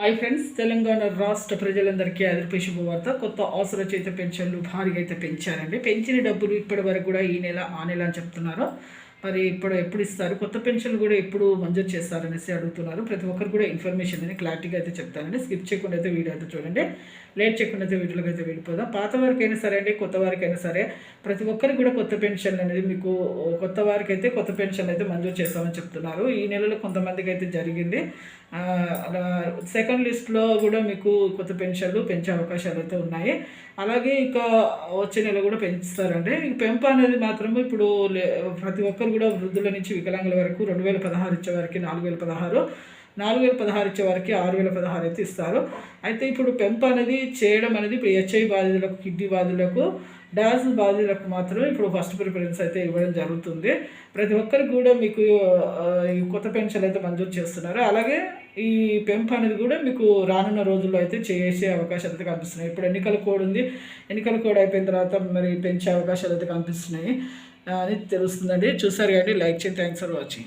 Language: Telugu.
హాయ్ ఫ్రెండ్స్ తెలంగాణ రాష్ట్ర ప్రజలందరికీ అదిరిపై శుభవార్త. కొత్త అవసర చేత పెన్షన్లు భారీగా అయితే పెంచారండి. పెంచిన డబ్బులు ఇప్పటి వరకు కూడా ఈ నెల ఆ నెల అని చెప్తున్నారు. మరి ఇప్పుడు ఎప్పుడు ఇస్తారు? కొత్త పెన్షన్లు కూడా ఎప్పుడు మంజూరు చేస్తారనేసి అడుగుతున్నారు. ప్రతి ఒక్కరు కూడా ఇన్ఫర్మేషన్ అనేది క్లారిటీగా అయితే చెప్తానండి. స్కిప్ చేయకుండా అయితే వీడియో అయితే చూడండి. లేట్ చేయకుండా అయితే వీడియోలోకి అయితే వెళ్ళిపోదాం. పాత వారికైనా సరే అండి కొత్త వారికైనా సరే ప్రతి ఒక్కరికి కూడా కొత్త పెన్షన్ అనేది మీకు కొత్త వారికి అయితే కొత్త పెన్షన్ అయితే మంజూరు చేస్తామని చెప్తున్నారు. ఈ నెలలో కొంతమందికి అయితే జరిగింది. అలా సెకండ్ లిస్ట్లో కూడా మీకు కొత్త పెన్షన్లు పెంచే అవకాశాలు అయితే ఉన్నాయి. అలాగే ఇక వచ్చే నెల కూడా పెంచుతారండి. ఈ పెంపు అనేది మాత్రం ఇప్పుడు లే- ప్రతి ఒక్కరు కూడా వృద్ధుల నుంచి వికలాంగుల వరకు రెండు వేల పదహారు ఇచ్చే వారికి నాలుగు వేల పదహారు. నాలుగు వేల పదహారు ఇచ్చే వారికి ఆరు వేల పదహారు అయితే ఇస్తారు. అయితే ఇప్పుడు పెంప అనేది చేయడం అనేది ఇప్పుడు హెచ్ఐ బాధితులకు కిడ్నీ బాధితులకు డయాలసిస్ బాధితులకు మాత్రం ఇప్పుడు ఫస్ట్ ప్రిఫరెన్స్ అయితే ఇవ్వడం జరుగుతుంది. ప్రతి ఒక్కరికి కూడా మీకు ఈ కొత్త పెన్షన్ అయితే మంజూరు చేస్తున్నారు. అలాగే ఈ పెంపు అనేది కూడా మీకు రానున్న రోజుల్లో అయితే చేసే అవకాశాలు అయితే కనిపిస్తున్నాయి. ఇప్పుడు ఎన్నికల కోడ్ ఉంది. ఎన్నికల కోడ్ అయిపోయిన తర్వాత మరి పెంచే అవకాశాలు అయితే కనిపిస్తున్నాయి. అని తెలుస్తుందండి. చూసారు కానీ లైక్ చేయండి. Thanks for watching.